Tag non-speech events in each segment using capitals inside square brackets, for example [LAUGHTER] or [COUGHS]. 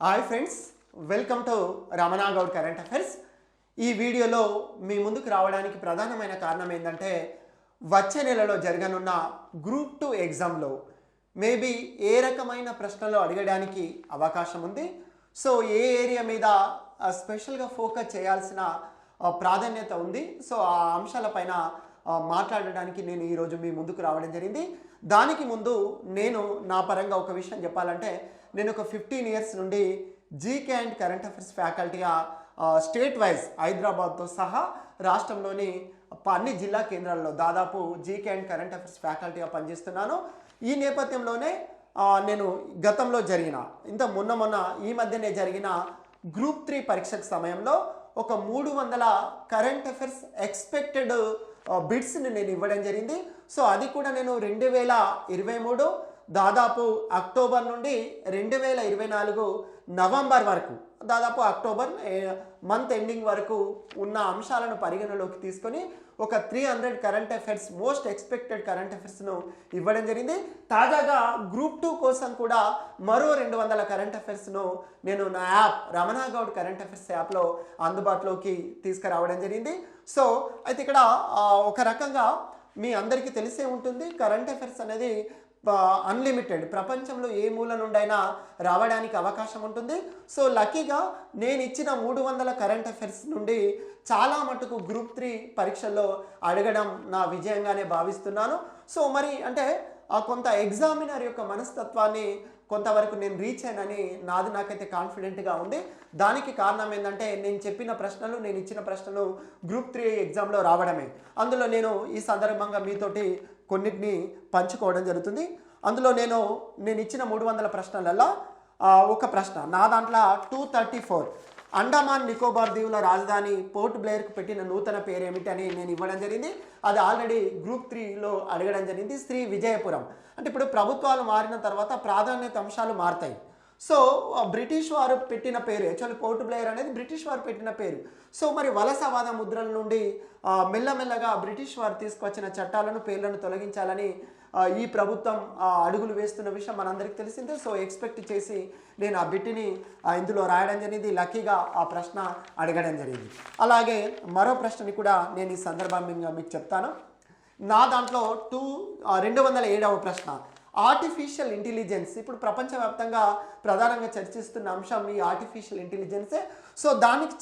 Hi friends welcome to Ramana Goud current affairs ఈ వీడియోలో మీ ముందుకు రావడానికి ప్రధానమైన కారణం ఏంటంటే వచ్చే నెలలో జరగనున్న గ్రూప్ టూ ఎగ్జామ్లో మేబీ ఏ రకమైన ప్రశ్నలు అడగడానికి అవకాశం ఉంది. సో ఏ ఏరియా మీద స్పెషల్గా ఫోకస్ చేయాల్సిన ప్రాధాన్యత ఉంది. సో ఆ అంశాలపైన మాట్లాడడానికి నేను ఈరోజు మీ ముందుకు రావడం జరిగింది. దానికి ముందు నేను నా పరంగా ఒక విషయం చెప్పాలంటే నేను ఒక ఫిఫ్టీన్ ఇయర్స్ నుండి జీకే అండ్ కరెంట్ అఫైర్స్ ఫ్యాకల్టీగా స్టేట్ వైజ్ హైదరాబాద్తో సహా రాష్ట్రంలోని అన్ని జిల్లా కేంద్రాల్లో దాదాపు జీకే అండ్ కరెంట్ అఫైర్స్ ఫ్యాకల్టీగా పనిచేస్తున్నాను. ఈ నేపథ్యంలోనే నేను గతంలో జరిగిన ఇంత మొన్న మొన్న ఈ మధ్యనే జరిగిన గ్రూప్ త్రీ పరీక్షకు సమయంలో ఒక మూడు వందల కరెంట్ అఫైర్స్ ఎక్స్పెక్టెడ్ బిడ్స్ని నేను ఇవ్వడం జరిగింది. సో అది కూడా నేను రెండు వేల ఇరవై మూడు దాదాపు అక్టోబర్ నుండి రెండు వేల ఇరవై నాలుగు నవంబర్ వరకు దాదాపు అక్టోబర్ మంత్ ఎండింగ్ వరకు ఉన్న అంశాలను పరిగణలోకి తీసుకొని ఒక three hundred current affairs most expected current అఫైర్స్ను ఇవ్వడం జరిగింది. తాజాగా గ్రూప్ టూ కోసం కూడా మరో రెండు వందల కరెంట్ అఫైర్స్ను నేను నా app Ramana Goud current affairs యాప్లో అందుబాటులోకి తీసుకురావడం జరిగింది. సో అయితే ఇక్కడ ఒక రకంగా మీ అందరికీ తెలిసే ఉంటుంది కరెంట్ అఫైర్స్ అనేది అన్లిమిటెడ్ ప్రపంచంలో ఏ మూల నుండైనా రావడానికి అవకాశం ఉంటుంది. సో లక్కీగా నేను ఇచ్చిన మూడు వందల కరెంట్ అఫైర్స్ నుండి చాలా మటుకు గ్రూప్ త్రీ పరీక్షల్లో అడగడం నా విజయంగానే భావిస్తున్నాను. సో మరి అంటే ఆ కొంత ఎగ్జామినర్ యొక్క మనస్తత్వాన్ని కొంతవరకు నేను రీచ్ అయినని నాది నాకైతే కాన్ఫిడెంట్గా ఉంది. దానికి కారణం ఏంటంటే నేను చెప్పిన ప్రశ్నలు నేను ఇచ్చిన ప్రశ్నలు గ్రూప్ త్రీ ఎగ్జామ్లో రావడమే. అందులో నేను ఈ సందర్భంగా మీతోటి కొన్నిటిని పంచుకోవడం జరుగుతుంది. అందులో నేను నేను ఇచ్చిన మూడు వందల ప్రశ్నలలో ఒక ప్రశ్న. నా దాంట్లో two thirty four. Andaman Nicobar దీవుల రాజధాని పోర్ట్ బ్లేయర్కు పెట్టిన నూతన పేరు ఏమిటి అని నేను ఇవ్వడం జరిగింది. అది ఆల్రెడీ గ్రూప్ త్రీలో అడగడం జరిగింది. శ్రీ విజయపురం. అంటే ఇప్పుడు ప్రభుత్వాలు మారిన తర్వాత ప్రాధాన్యత అంశాలు మారుతాయి. సో బ్రిటిష్ వారు పెట్టిన పేరు యాక్చువల్లీ పోర్ట్ బ్లేయర్ అనేది బ్రిటిష్ వారు పెట్టిన పేరు. సో మరి వలసవాద ముద్రల నుండి మెల్లమెల్లగా బ్రిటిష్ వారు తీసుకొచ్చిన చట్టాలను పేర్లను తొలగించాలని ఈ ప్రభుత్వం ఆ, అడుగులు వేస్తున్న విషయం మనందరికీ తెలిసిందే. సో ఎక్స్పెక్ట్ చేసి నేను ఆ బిట్టిని ఇందులో రాయడం జరిగింది. లక్కీగా ఆ ప్రశ్న అడగడం జరిగింది. అలాగే మరో ప్రశ్నని కూడా నేను ఈ సందర్భంగా మీకు చెప్తాను. నా దాంట్లో టూ రెండు వందల ఏడవ ప్రశ్న. ఆర్టిఫిషియల్ ఇంటెలిజెన్స్ ఇప్పుడు ప్రపంచవ్యాప్తంగా ప్రధానంగా చర్చిస్తున్న అంశం ఈ ఆర్టిఫిషియల్ ఇంటెలిజెన్సే సో దానికి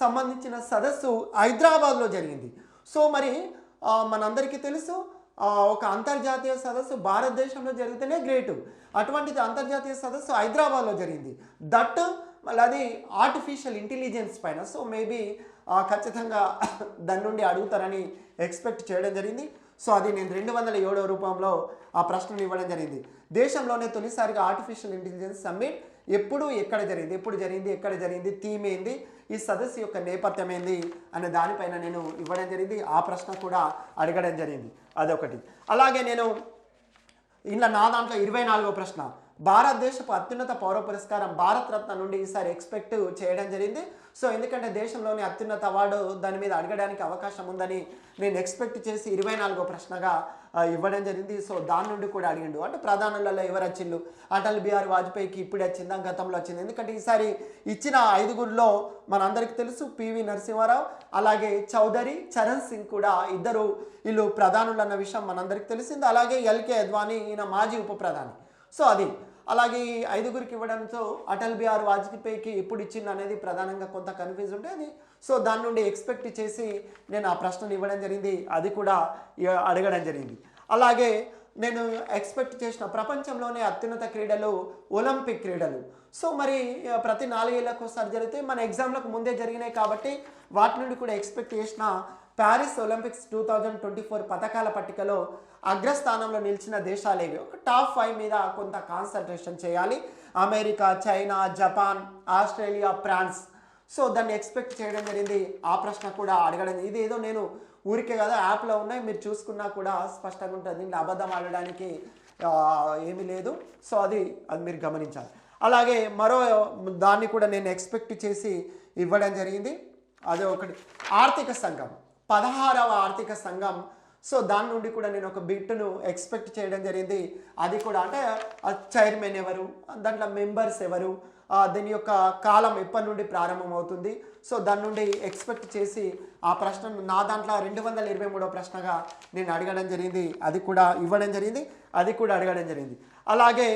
సంబంధించిన సదస్సు హైదరాబాద్లో జరిగింది. సో మరి మనందరికీ తెలుసు ఒక అంతర్జాతీయ సదస్సు భారతదేశంలో జరిగితేనే గ్రేటు. అటువంటిది అంతర్జాతీయ సదస్సు హైదరాబాద్లో జరిగింది. దట్ మళ్ళీ అది ఆర్టిఫిషియల్ ఇంటెలిజెన్స్ పైన. సో మేబీ ఖచ్చితంగా [COUGHS] దాని నుండి అడుగుతారని ఎక్స్పెక్ట్ చేయడం జరిగింది. సో అది నేను రెండు వందల ఏడవ రూపంలో ఆ ప్రశ్నను ఇవ్వడం జరిగింది. దేశంలోనే తొలిసారిగా ఆర్టిఫిషియల్ ఇంటెలిజెన్స్ సమ్మిట్ ఎప్పుడు ఎక్కడ జరిగింది? ఎప్పుడు జరిగింది? ఎక్కడ జరిగింది? థీమ్ ఏంది? ఈ సదస్సు యొక్క నేపథ్యం ఏంది? అనే దానిపైన నేను ఇవ్వడం జరిగింది. ఆ ప్రశ్న కూడా అడగడం జరిగింది. అదొకటి. అలాగే నేను ఇలా నా దాంట్లో ఇరవై నాలుగో ప్రశ్న. భారతదేశపు అత్యున్నత పౌర పురస్కారం భారత్ రత్న నుండి ఈసారి ఎక్స్పెక్ట్ చేయడం జరిగింది. సో ఎందుకంటే దేశంలోని అత్యున్నత అవార్డు దాని మీద అడగడానికి అవకాశం ఉందని నేను ఎక్స్పెక్ట్ చేసి ఇరవై నాలుగో ప్రశ్నగా ఇవ్వడం జరిగింది. సో దాని నుండి కూడా అడిగిండు. అంటే ప్రధానులలో ఎవరు వచ్చిండు? అటల్ బిహారీ వాజ్పేయికి ఇప్పుడు వచ్చిందా? గతంలో వచ్చింది? ఎందుకంటే ఈసారి ఇచ్చిన ఐదుగురిలో మనందరికీ తెలుసు పివి నరసింహారావు అలాగే చౌదరి చరణ్ సింగ్ కూడా ఇద్దరు వీళ్ళు ప్రధానులు అన్న విషయం మనందరికీ తెలిసింది. అలాగే ఎల్కే అద్వానీ ఈయన మాజీ ఉప ప్రధాని. సో అది. అలాగే ఈ ఐదుగురికి ఇవ్వడంతో అటల్ బిహార్ వాజ్పేయికి ఎప్పుడు ఇచ్చింది అనేది ప్రధానంగా కొంత కన్ఫ్యూజ్ ఉండేది సో దాని నుండి ఎక్స్పెక్ట్ చేసి నేను ఆ ప్రశ్నలు ఇవ్వడం జరిగింది. అది కూడా అడగడం జరిగింది. అలాగే నేను ఎక్స్పెక్ట్ చేసిన ప్రపంచంలోనే అత్యున్నత క్రీడలు ఒలింపిక్ క్రీడలు. సో మరి ప్రతి నాలుగేళ్ళకు ఒకసారి జరిగితే మన ఎగ్జామ్లకు ముందే జరిగినాయి కాబట్టి వాటి నుండి కూడా ఎక్స్పెక్ట్ చేసిన Paris Olympics two thousand twenty four పథకాల పట్టికలో అగ్రస్థానంలో నిలిచిన దేశాలేవి ఒక టాప్ ఫైవ్ మీద కొంత కాన్సన్ట్రేషన్ చేయాలి. America China Japan Australia France. So దాన్ని ఎక్స్పెక్ట్ చేయడం జరిగింది. ఆ ప్రశ్న కూడా అడగడం ఇది ఏదో నేను ఊరికే కదా యాప్లో ఉన్నాయి. మీరు చూసుకున్నా కూడా స్పష్టంగా ఉంటుంది. దీంట్లో అబద్ధం ఆడడానికి ఏమీ లేదు. సో అది అది మీరు గమనించాలి. అలాగే మరో దాన్ని కూడా నేను ఎక్స్పెక్ట్ చేసి ఇవ్వడం జరిగింది. అదే ఒకటి ఆర్థిక సంఘం. పదహారవ ఆర్థిక సంఘం. సో దాని నుండి కూడా నేను ఒక బిట్ను ఎక్స్పెక్ట్ చేయడం జరిగింది. అది కూడా అంటే చైర్మన్ ఎవరు దాంట్లో మెంబర్స్ ఎవరు దీని యొక్క కాలం ఎప్పటి నుండి ప్రారంభమవుతుంది. సో దాని నుండి ఎక్స్పెక్ట్ చేసి ఆ ప్రశ్నను నా దాంట్లో రెండు వందల ఇరవై మూడో ప్రశ్నగా నేను అడగడం జరిగింది. అది కూడా ఇవ్వడం జరిగింది. అది కూడా అడగడం జరిగింది. అలాగే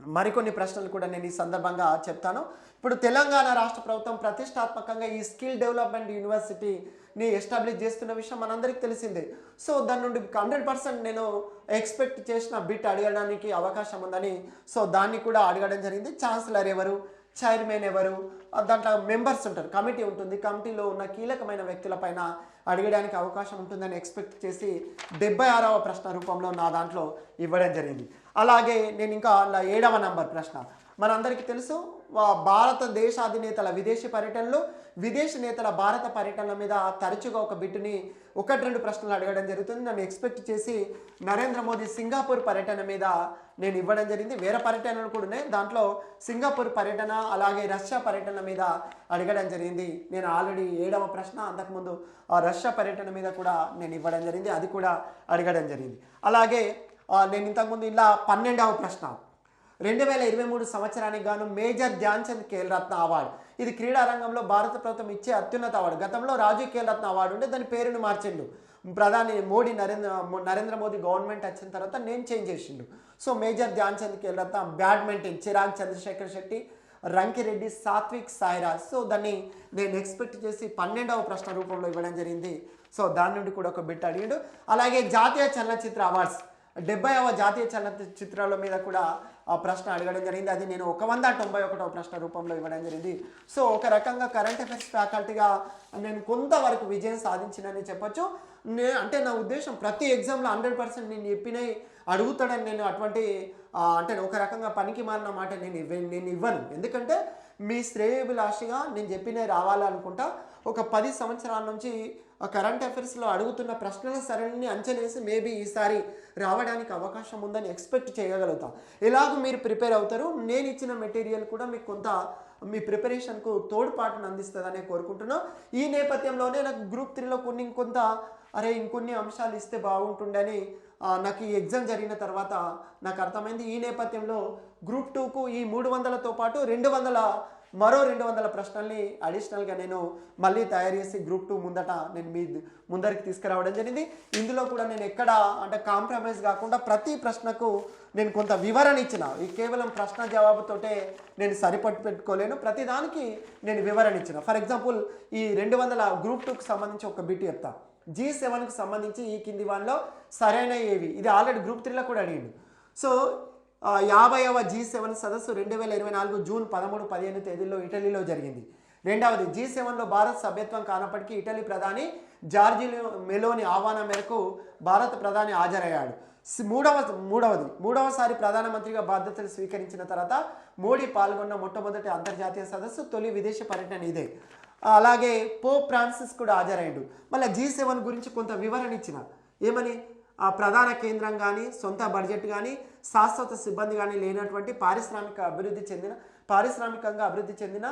మరికొన్ని ప్రశ్నలు కూడా నేను ఈ సందర్భంగా చెప్తాను. ఇప్పుడు తెలంగాణ రాష్ట్ర ప్రభుత్వం ప్రతిష్టాత్మకంగా ఈ స్కిల్ డెవలప్మెంట్ యూనివర్సిటీని ఎస్టాబ్లిష్ చేస్తున్న విషయం మనందరికీ తెలిసిందే. సో దాని నుండి హండ్రెడ్ పర్సెంట్ నేను ఎక్స్పెక్ట్ చేసిన బిట్ అడగడానికి అవకాశం ఉందని సో దాన్ని కూడా అడగడం జరిగింది. ఛాన్సలర్ ఎవరు? చైర్మన్ ఎవరు? దాంట్లో మెంబర్స్ ఉంటారు. కమిటీ ఉంటుంది. కమిటీలో ఉన్న కీలకమైన వ్యక్తులపైన అడగడానికి అవకాశం ఉంటుందని ఎక్స్పెక్ట్ చేసి డెబ్బై ఆరవ ప్రశ్న రూపంలో నా దాంట్లో ఇవ్వడం జరిగింది. అలాగే నేను ఇంకా అలా ఏడవ నంబర్ ప్రశ్న. మనందరికీ తెలుసు భారతదేశ అధినేతల విదేశీ పర్యటనలు విదేశీ నేతల భారత పర్యటనల మీద తరచుగా ఒక బిడ్డుని ఒకటి రెండు ప్రశ్నలు అడగడం జరుగుతుంది. నన్ను ఎక్స్పెక్ట్ చేసి నరేంద్ర మోదీ సింగపూర్ పర్యటన మీద నేను ఇవ్వడం జరిగింది. వేరే పర్యటనలు కూడా ఉన్నాయి. దాంట్లో సింగపూర్ పర్యటన అలాగే రష్యా పర్యటన మీద అడగడం జరిగింది. నేను ఆల్రెడీ ఏడవ ప్రశ్న అంతకుముందు ఆ రష్యా పర్యటన మీద కూడా నేను ఇవ్వడం జరిగింది. అది కూడా అడగడం జరిగింది. అలాగే నేను ఇంతకుముందు ఇలా పన్నెండవ ప్రశ్న రెండు వేల ఇరవై మూడు సంవత్సరానికి గాను మేజర్ ధ్యాన్ చంద్ ఖేల్ రత్న అవార్డు. ఇది క్రీడా రంగంలో భారత ప్రభుత్వం ఇచ్చే అత్యున్నత అవార్డు. గతంలో రాజీవ్ ఖేల్ రత్న అవార్డు ఉంటే దాని పేరును మార్చిండు. ప్రధాని మోడీ నరేంద్ర నరేంద్ర మోదీ గవర్నమెంట్ వచ్చిన తర్వాత నేను చేంజ్ చేసిండు. So major Dhyan Chand Khel Ratna badminton Chirag Chandrashekhar Shetty Rankireddy Satwik Sairaj. So దాన్ని నేను ఎక్స్పెక్ట్ చేసి పన్నెండవ ప్రశ్న రూపంలో ఇవ్వడం జరిగింది. సో దాని నుండి కూడా ఒక బిట్ అడిగాడు. అలాగే జాతీయ చలనచిత్ర అవార్డ్స్. డెబ్బైవ జాతీయ చలనచిత్రాల మీద కూడా ఆ ప్రశ్న అడగడం జరిగింది. అది నేను ఒక వంద తొంభై ఒకటో ప్రశ్న రూపంలో ఇవ్వడం జరిగింది. సో ఒక రకంగా కరెంట్ అఫైర్స్ ఫ్యాకల్టీగా నేను కొంతవరకు విజయం సాధించినని చెప్పొచ్చు. నే అంటే నా ఉద్దేశం ప్రతి ఎగ్జామ్లో హండ్రెడ్ పర్సెంట్ నేను చెప్పినవి అడుగుతాడని నేను అటువంటి అంటే ఒక రకంగా పనికి మారిన మాట నేను ఇవ్వ నేను ఇవ్వను. ఎందుకంటే మీ శ్రేయభిలాషిగా నేను చెప్పినవి రావాలనుకుంటా. ఒక పది సంవత్సరాల నుంచి కరెంట్ అఫైర్స్లో అడుగుతున్న ప్రశ్నల సరళిని అంచనేసి మేబీ ఈసారి రావడానికి అవకాశం ఉందని ఎక్స్పెక్ట్ చేయగలుగుతాం. ఎలాగో మీరు ప్రిపేర్ అవుతారు. నేను ఇచ్చిన మెటీరియల్ కూడా మీకు కొంత మీ ప్రిపరేషన్కు తోడ్పాటును అందిస్తుందని కోరుకుంటున్నాను ఈ నేపథ్యంలోనే నాకు గ్రూప్ త్రీలో కొన్ని ఇంకొంత అరే ఇంకొన్ని అంశాలు ఇస్తే బాగుంటుండని నాకు ఈ ఎగ్జామ్ జరిగిన తర్వాత నాకు అర్థమైంది. ఈ నేపథ్యంలో గ్రూప్ టూకు ఈ మూడు వందలతో పాటు రెండు వందల మరో రెండు వందల ప్రశ్నల్ని అడిషనల్గా నేను మళ్ళీ తయారు చేసి గ్రూప్ టూ ముందట నేను మీ ముందరికి తీసుకురావడం జరిగింది. ఇందులో కూడా నేను ఎక్కడ అంటే కాంప్రమైజ్ కాకుండా ప్రతి ప్రశ్నకు నేను కొంత వివరణ ఇచ్చిన. ఈ కేవలం ప్రశ్న జవాబుతోటే నేను సరిపట్టు పెట్టుకోలేను. ప్రతిదానికి నేను వివరణ ఇచ్చిన. ఫర్ ఎగ్జాంపుల్ ఈ రెండు వందల గ్రూప్ టూకి సంబంధించి ఒక బిట్ చెప్తా. జీ సెవెన్కి సంబంధించి ఈ కింది వాళ్ళలో సరైన ఏవి? ఇది ఆల్రెడీ గ్రూప్ త్రీలో కూడా అడిగిండు. సో యాభైవ జీ సెవెన్ సదస్సు రెండు వేల ఇరవై నాలుగు జూన్ పదమూడు పదిహేను తేదీల్లో ఇటలీలో జరిగింది. రెండవది జీ సెవెన్లో భారత్ సభ్యత్వం కానప్పటికీ ఇటలీ ప్రధాని జార్జి మెలోని ఆహ్వానం మేరకు భారత ప్రధాని హాజరయ్యాడు. మూడవ మూడవది మూడవసారి ప్రధానమంత్రిగా బాధ్యతలు స్వీకరించిన తర్వాత మోడీ పాల్గొన్న మొట్టమొదటి అంతర్జాతీయ సదస్సు తొలి విదేశీ పర్యటన ఇదే. అలాగే పోప్ ఫ్రాన్సిస్ కూడా హాజరయ్యాడు. మళ్ళీ జీ సెవెన్ గురించి కొంత వివరణ ఇచ్చిన. ఏమని? ఆ ప్రధాన కేంద్రం కానీ సొంత బడ్జెట్ కానీ శాశ్వత సిబ్బంది కానీ లేనటువంటి పారిశ్రామిక అభివృద్ధి చెందిన పారిశ్రామికంగా అభివృద్ధి చెందిన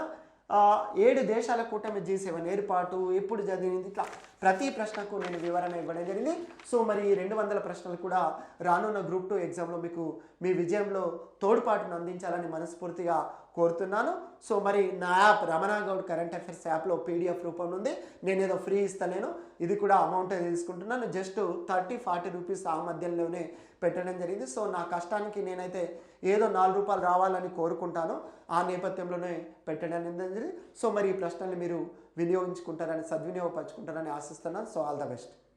ఏడు దేశాల కూటమి జీ సెవెన్ ఏర్పాటు ఎప్పుడు జరిగింది? ఇట్లా ప్రతి ప్రశ్నకు నేను వివరణ ఇవ్వడం జరిగింది. సో మరి ఈ రెండు వందల ప్రశ్నలు కూడా రానున్న గ్రూప్ టూ ఎగ్జామ్లో మీకు మీ విజయంలో తోడ్పాటును అందించాలని మనస్ఫూర్తిగా కోరుతున్నాను. సో మరి నా app Ramana Goud current affairs యాప్లో పీడిఎఫ్ రూపంలో ఉంది. నేను ఏదో ఫ్రీ ఇస్తలేను. ఇది కూడా అమౌంట్ తీసుకుంటున్నాను. జస్ట్ థర్టీ ఫార్టీ రూపీస్ ఆ మధ్యలోనే పెట్టడం జరిగింది. సో నా కష్టానికి నేనైతే ఏదో నాలుగు రూపాయలు రావాలని కోరుకుంటాను. ఆ నేపథ్యంలోనే పెట్టడం జరిగింది. సో మరి ఈ ప్రశ్నల్ని మీరు వినియోగించుకుంటారని సద్వినియోగపరచుకుంటారని ఆశిస్తున్నాను. So all the best.